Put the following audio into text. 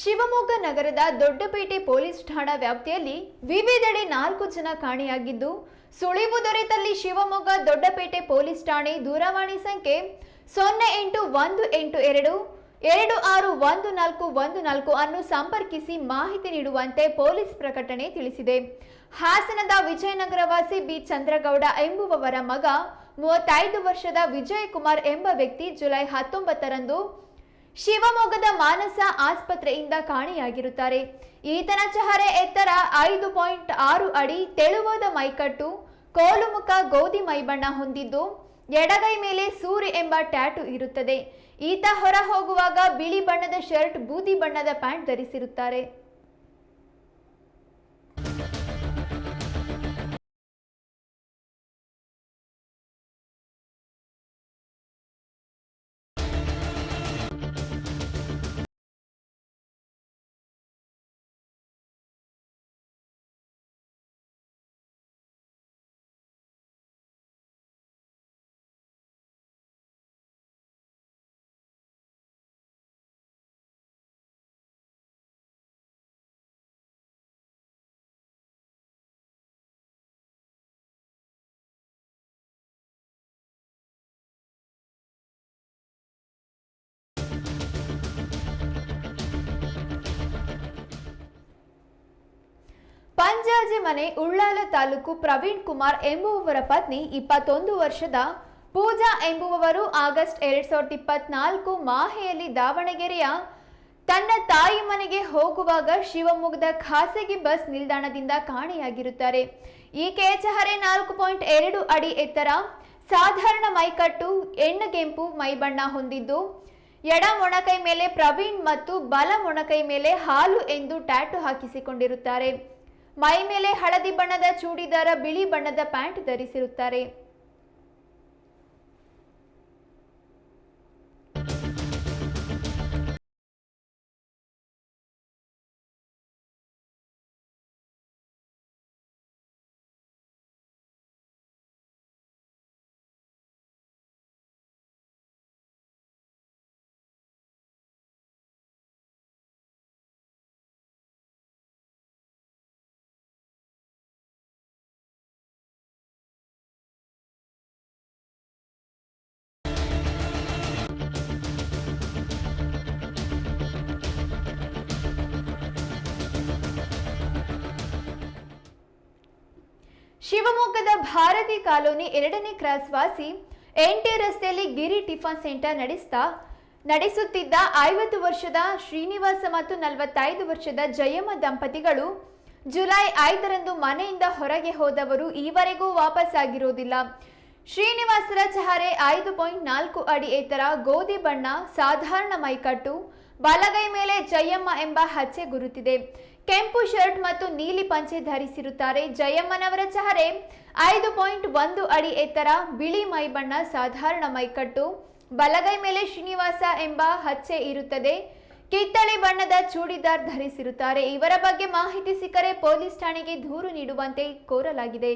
ಶಿವಮೊಗ್ಗ ನಗರದ ದೊಡ್ಡಪೇಟೆ ಪೊಲೀಸ್ ಠಾಣಾ ವ್ಯಾಪ್ತಿಯಲ್ಲಿ ವಿವಿಧೆಡೆ ನಾಲ್ಕು ಜನ ಕಾಣೆಯಾಗಿದ್ದು, ಸುಳಿವು ದೊರೆತಲ್ಲಿ ಶಿವಮೊಗ್ಗ ದೊಡ್ಡಪೇಟೆ ಪೊಲೀಸ್ ಠಾಣೆ ದೂರವಾಣಿ ಸಂಖ್ಯೆ ಸೊನ್ನೆ ಎಂಟು ಒಂದು ಎಂಟು ಎರಡು ಎರಡು ಆರು ಒಂದು ನಾಲ್ಕು ಒಂದು ನಾಲ್ಕು ಅನ್ನು ಸಂಪರ್ಕಿಸಿ ಮಾಹಿತಿ ನೀಡುವಂತೆ ಪೊಲೀಸ್ ಪ್ರಕಟಣೆ ತಿಳಿಸಿದೆ. ಹಾಸನದ ವಿಜಯನಗರ ವಾಸಿ ಬಿ. ಚಂದ್ರಗೌಡ ಎಂಬುವವರ ಮಗ, ಮೂವತ್ತೈದು ವರ್ಷದ ವಿಜಯಕುಮಾರ್ ಎಂಬ ವ್ಯಕ್ತಿ ಜುಲೈ ಹತ್ತೊಂಬತ್ತರಂದು ಶಿವಮೊಗ್ಗದ ಮಾನಸ ಆಸ್ಪತ್ರೆಯಿಂದ ಕಾಣೆಯಾಗಿರುತ್ತಾರೆ. ಈತನ ಚಹರೆ ಎತ್ತರ ಐದು ಪಾಯಿಂಟ್ ಆರು ಅಡಿ ತೆಳುವಾದ ಮೈಕಟ್ಟು ಕೋಲು ಮುಖ ಗೋಧಿ ಮೈಬಣ್ಣ ಹೊಂದಿದ್ದು, ಎಡಗೈ ಮೇಲೆ ಸೂರ್ಯ ಎಂಬ ಟ್ಯಾಟು ಇರುತ್ತದೆ. ಈತ ಹೊರ ಹೋಗುವಾಗ ಬಿಳಿ ಬಣ್ಣದ ಶರ್ಟ್, ಬೂದಿ ಬಣ್ಣದ ಪ್ಯಾಂಟ್ ಧರಿಸಿರುತ್ತಾರೆ. ಪಂಜಾಜಿ ಮನೆ, ಉಳ್ಳಾಲ ತಾಲೂಕು ಪ್ರವೀಣ್ ಕುಮಾರ್ ಎಂಬುವವರ ಪತ್ನಿ ಇಪ್ಪತ್ತೊಂದು ವರ್ಷದ ಪೂಜಾ ಎಂಬುವವರು ಆಗಸ್ಟ್ ಎರಡ್ ಸಾವಿರದ ಇಪ್ಪತ್ನಾಲ್ಕು ಮಾಹೆಯಲ್ಲಿ ದಾವಣಗೆರೆಯ ತನ್ನ ತಾಯಿ ಮನೆಗೆ ಹೋಗುವಾಗ ಶಿವಮೊಗ್ಗದ ಖಾಸಗಿ ಬಸ್ ನಿಲ್ದಾಣದಿಂದ ಕಾಣೆಯಾಗಿರುತ್ತಾರೆ. ಈ ಚಹರೆ ನಾಲ್ಕು ಪಾಯಿಂಟ್ ಎರಡು ಅಡಿ ಎತ್ತರ, ಸಾಧಾರಣ ಮೈಕಟ್ಟು ಎಣ್ಣೆಗೆಂಪು ಮೈಬಣ್ಣ ಹೊಂದಿದ್ದು, ಎಡ ಮೊಣಕೈ ಮೇಲೆ ಪ್ರವೀಣ್ ಮತ್ತು ಬಲ ಮೊಣಕೈ ಮೇಲೆ ಹಾಲು ಎಂದು ಟ್ಯಾಟು ಹಾಕಿಸಿಕೊಂಡಿರುತ್ತಾರೆ. ಮೈ ಮೇಲೆ ಹಳದಿ ಬಣ್ಣದ ಚೂಡಿದಾರ ಬಿಳಿ ಬಣ್ಣದ ಪ್ಯಾಂಟ್ ಧರಿಸಿರುತ್ತಾರೆ. ಶಿವಮೊಗ್ಗದ ಭಾರತಿ ಕಾಲೋನಿ ಎರಡನೇ ಕ್ರಾಸ್ ವಾಸಿ ಎನ್ಟಿ ರಸ್ತೆಯಲ್ಲಿ ಗಿರಿ ಟಿಫನ್ ಸೆಂಟರ್ ನಡೆಸ್ತಾ, ನಡೆಸುತ್ತಿದ್ದ ಐವತ್ತು ವರ್ಷದ ಶ್ರೀನಿವಾಸ ಮತ್ತು ನಲವತ್ತೈದು ವರ್ಷದ ಜಯಮ್ಮ ದಂಪತಿಗಳು ಜುಲೈ ಐದರಂದು ಮನೆಯಿಂದ ಹೊರಗೆ ಹೋದವರು ಈವರೆಗೂ ವಾಪಸ್ಸಾಗಿರೋದಿಲ್ಲ. ಶ್ರೀನಿವಾಸರ ಚಹರೆ ಐದು ಪಾಯಿಂಟ್ ನಾಲ್ಕು ಅಡಿ ಎತ್ತರ ಗೋಧಿ ಬಣ್ಣ, ಸಾಧಾರಣ ಮೈಕಟ್ಟು, ಬಲಗೈ ಮೇಲೆ ಜಯಮ್ಮ ಎಂಬ ಹಚ್ಚೆ ಗುರುತಿದೆ. ಕೆಂಪು ಶರ್ಟ್ ಮತ್ತು ನೀಲಿ ಪಂಚೆ ಧರಿಸಿರುತ್ತಾರೆ. ಜಯಮ್ಮನವರ ಚಹರೆ ಐದು ಪಾಯಿಂಟ್ ಒಂದು ಅಡಿ ಎತ್ತರ, ಬಿಳಿ ಮೈಬಣ್ಣ, ಸಾಧಾರಣ ಮೈಕಟ್ಟು. ಬಲಗೈ ಮೇಲೆ ಶ್ರೀನಿವಾಸ ಎಂಬ ಹಚ್ಚೆ ಇರುತ್ತದೆ. ಕಿತ್ತಳೆ ಬಣ್ಣದ ಚೂಡಿದಾರ್ ಧರಿಸಿರುತ್ತಾರೆ. ಇವರ ಬಗ್ಗೆ ಮಾಹಿತಿ ಸಿಕ್ಕರೆ ಪೊಲೀಸ್ ಠಾಣೆಗೆ ದೂರು ನೀಡುವಂತೆ ಕೋರಲಾಗಿದೆ.